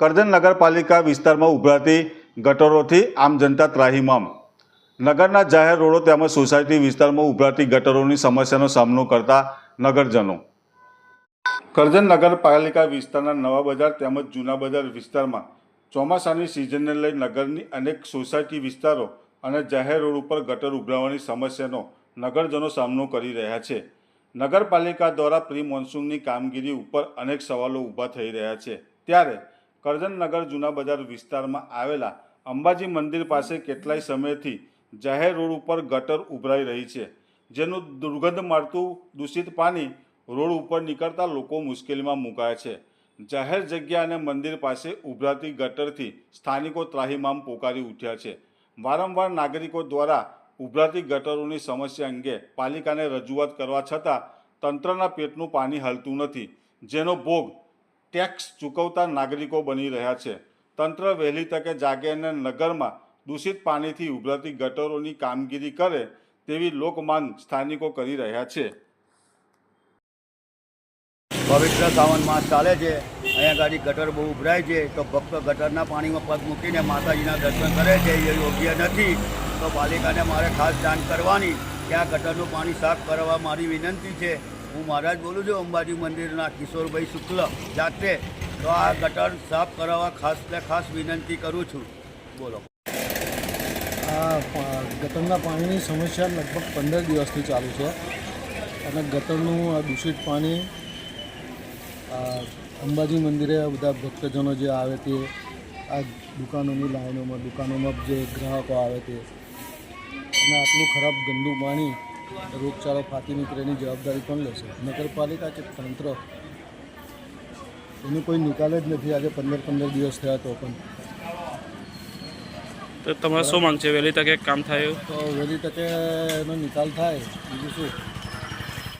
કરજણ નગરપાલિકા વિસ્તારમાં ઉભરાતી ગટરોથી આમ જનતા ત્રાહિમામ. નગરના જાહેર રોડો તેમજ સોસાયટી વિસ્તારમાં ઉભરાતી ગટરોની સમસ્યાનો સામનો કરતા નગરજનો. કરજણ નગરપાલિકા વિસ્તારના નવા બજાર તેમજ જૂના બજાર વિસ્તારમાં ચોમાસાની સિઝનને લઈ નગરની અનેક સોસાયટી વિસ્તારો અને જાહેર રોડ ઉપર ગટર ઉભરાવાની સમસ્યાનો નગરજનો સામનો કરી રહ્યા છે. નગરપાલિકા દ્વારા પ્રી મોન્સૂનની કામગીરી ઉપર અનેક સવાલો ઊભા થઈ રહ્યા છે. ત્યારે કરજણ નગર જૂના બજાર વિસ્તારમાં આવેલા અંબાજી મંદિર પાસે કેટલાય સમયથી જાહેર રોડ ઉપર ગટર ઉભરાઈ રહી છે, જેનું દુર્ગંધ મારતું દૂષિત પાણી રોડ ઉપર નીકળતા લોકો મુશ્કેલીમાં મુકાયા છે. જાહેર જગ્યા અને મંદિર પાસે ઉભરાતી ગટરથી સ્થાનિકો ત્રાહીમામ પોકારી ઉઠ્યા છે. વારંવાર નાગરિકો દ્વારા ઉભરાતી ગટરોની સમસ્યા અંગે પાલિકાને રજૂઆત કરવા છતાં તંત્રના પેટનું પાણી હલતું નથી, જેનો ભોગ ટેક્સ ચૂકવતા નાગરિકો બની રહ્યા છે. તંત્ર વહેલી તકે જાગે અને નગરમાં દૂષિત પાણીથી ઉભરાતી ગટરોની કામગીરી કરે તેવી લોકમાંગ સ્થાનિકો કરી રહ્યા છે. પવિત્ર સાવન માસ ચાલે છે. અહીંયા ગાડી ગટર બહુ ઉભરાય છે. તો ભક્તો ગટરના પાણીમાં પગ મૂકીને માતાજીના દર્શન કરે છે. એ યોગ્ય નથી. તો પાલિકાને મારે ખાસ જાણ કરવાની કે આ ગટરનું પાણી સાફ કરવા મારી વિનંતી છે. હું મહારાજ બોલું છું, અંબાજી મંદિરના કિશોરભાઈ શુક્લ, જાતે તો આ ગટર સાફ કરાવવા ખાસ ને ખાસ વિનંતી કરું છું. બોલો. આ ગટરના પાણીની સમસ્યા લગભગ પંદર દિવસથી ચાલુ છે અને ગટરનું આ દૂષિત પાણી અંબાજી મંદિરે બધા ભક્તજનો જે આવે તે, આ દુકાનોની લાઈનોમાં, દુકાનોમાં જે ગ્રાહકો આવે તે, અને આટલું ખરાબ ગંદુ પાણી રોગચાળો ફાટી નીકળે એની જવાબદારી કોણ લેશે? નગરપાલિકા કે તંત્ર? એનો કોઈ નિકાલ જ નથી. આજે પંદર પંદર દિવસ થયા તો પણ. તો તમારે શું માંગ છે? વહેલી તકે કામ થાય તો વહેલી તકે એનો નિકાલ થાય. બીજું શું?